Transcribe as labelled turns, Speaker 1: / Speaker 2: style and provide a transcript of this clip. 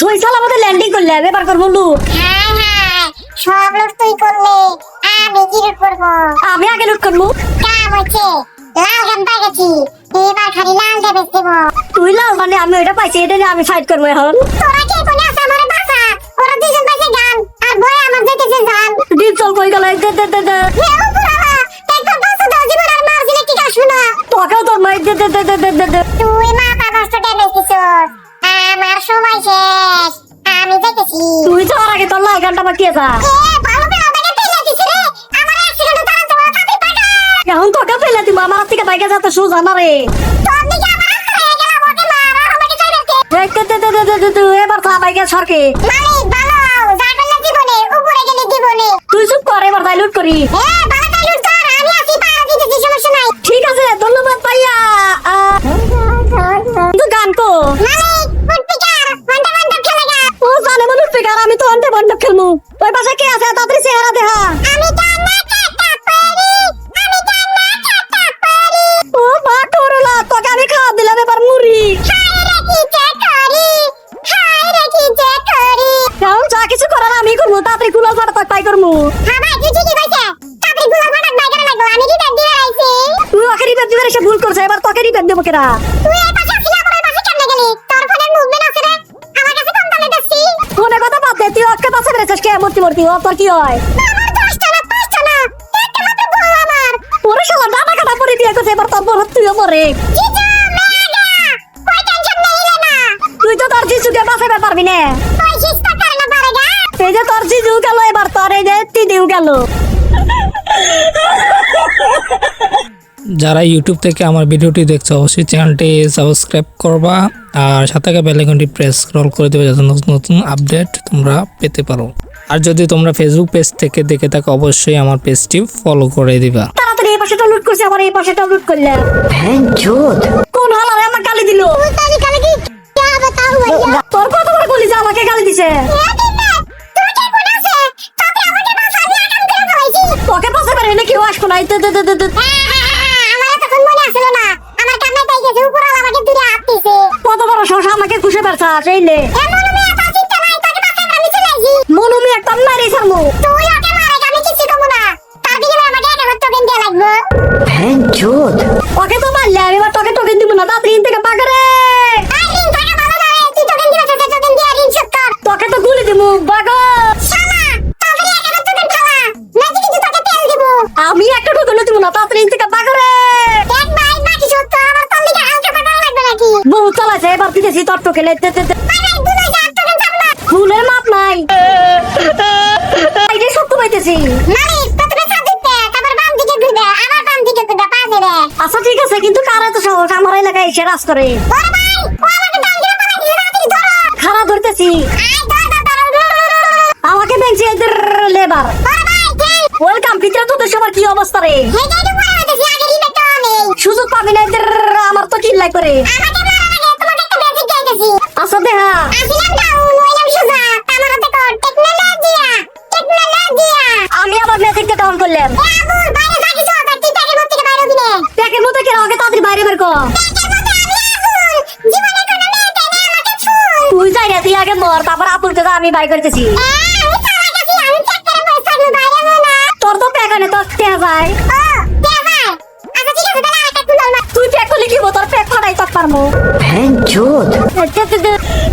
Speaker 1: সইসাল আমাদের ল্যান্ডিং করলে এবার করব লুট।
Speaker 2: হ্যাঁ হ্যাঁ সব লোক তুই করলে আমি কি লুট করব?
Speaker 1: আমি আগে লুট করব।
Speaker 2: কাম হচ্ছে লাল গান পাইছি এবার খালি লাল দেবে দেব।
Speaker 1: তুই লাল মানে আমি ওইটা পাইছি এটা নিয়ে আমি ফাইট করব এখন।
Speaker 2: তোরা কে কোনে আছে আমার বাসা? ওরা দুজন পাইছে গান আর বই আমার যেতেছে জান
Speaker 1: ডিপ চল কই গেল? দে দে দে দে।
Speaker 2: হেও পুরাবা একবার বাসা দাও জীবন আর মারছিলে কি কাজ শোনা।
Speaker 1: তোকেও তোর মাই দে দে দে দে দে। দাঁড়াতে গানটা বাকি আছে এখন তোকে ফেলে দিব আমার থেকে বাইকে যাতে সোজা না রে এবার খা বাইকে সরকে। তুই চুপ কর এবার তাই লুট কর। বেকার আমি তো অন্তে বন্ধ খেলমু। ওই পাশে কে আছে? তাড়াতাড়ি চেহারা দেখা।
Speaker 2: আমি কান্না কাটা পারি আমি কান্না কাটা পারি
Speaker 1: ও মা করলা তোকে আমি খাওয়া দিলাম এবার মুড়ি।
Speaker 2: যে
Speaker 1: কিছু করার আমি করব। তাড়াতাড়ি কুলাল ফাটা তাক পাই করব
Speaker 2: হ্যাঁ তুই আমি
Speaker 1: তুই ওকে দিবে ভুল করছে। এবার তোকে দেবো কেরা?
Speaker 2: তুই
Speaker 1: বেড়েছিস কে মূর্তি মূর্তি ও তোর কি হয়?
Speaker 2: আমার দশটা না পাঁচটা না। একটা মাত্র বউ আমার।
Speaker 1: কাটা পরে বিয়ে করছে এবার তোর বড় তুইও তুই তো তোর জিজুকে বাঁচাবে পারবি না। এই যে তোর জিজু গেল এবার তোর এই যে তিনিও গেল।
Speaker 3: যারা ইউটিউব থেকে আমার ভিডিওটি দেখছ অবশ্যই চ্যানেলটি সাবস্ক্রাইব করবা আর সাথে বেলাইকনটি প্রেস স্ক্রল করে দেবে যাতে নতুন নতুন আপডেট তোমরা পেতে পারো। আর যদি তোমরা ফেসবুক পেজ থেকে দেখে থাকো অবশ্যই আমার পেজটি ফলো করে দিবা।
Speaker 1: এই করছি এই হ্যাঁ আমাকে ওকে পাশে পারে নাকি আসব না।
Speaker 2: আসলো না। আমার কান্না তাই গেছে উপর আমাকে দূরে হাত দিছে।
Speaker 1: কত বড় শশ আমাকে খুশি বেড়ছা সেই
Speaker 2: নে।
Speaker 1: মনুমি একটা মারি সারমু
Speaker 2: তুই ওকে মারে আমি কিছু কমু না। তার দিকে আমাকে এক হাজার টোকেন দেওয়া লাগবে।
Speaker 1: ওকে তো মারলে আমি তোকে টোকেন দিব না তাড়াতাড়ি থেকে বাগারে
Speaker 2: আর ঋণ থাকা ভালো না রে তুই টোকেন দিবা তোকে টোকেন দিয়া ঋণ শোধ কর
Speaker 1: তোকে তো গুলি দিব বাগা
Speaker 2: শালা তাড়াতাড়ি এক হাজার টোকেন ফালা নাকি কিন্তু তোকে তেল দিব
Speaker 1: আমি একটা টোকেন দিব না তাড়াতাড়ি এখান থেকে বাগারে
Speaker 2: দেখ ভাই বাকি শোধ তো আমার তোর লিগে হালকা পাতলা লাগবে নাকি
Speaker 1: চালাইছে এবার দিতেছি ফুলের মাপ নাই। এই সত্য পাইতেছি। আচ্ছা ঠিক আছে কিন্তু কার এত সাহস আমার এলাকায় এসে রাজ করে। খারাপ ধরতেছি। আমাকে ব্যাংকে লেবার। ওয়েলকাম পিটার তোদের সবার কি অবস্থা রে?
Speaker 2: তো তো
Speaker 1: সুযোগ পাবি না এদের আমার তো চিল্লাই করে। আচ্ছা দেহা?
Speaker 2: আসিলাম ডাউন হইলাম সোজা। আমার হাতে কর। টেকনোলজিয়া টেকনোলজিয়া।
Speaker 1: আমি আবার মেসেজটা ডাউন করলাম।
Speaker 2: এ বাইরে হবে তুই প্যাকের মধ্যে থেকে বাইরে
Speaker 1: প্যাকের কেন আমাকে তাড়াতাড়ি বাইরে বের কর।
Speaker 2: আমি
Speaker 1: তুই যাই না তুই আগে মর তারপর আপুলকে বাই করতেছি। তোর তো টেয়া
Speaker 2: দে ভাই আচ্ছা আছে
Speaker 1: তুই প্যাক করলে কি তোর প্যাক ফাটাই তোর পারমু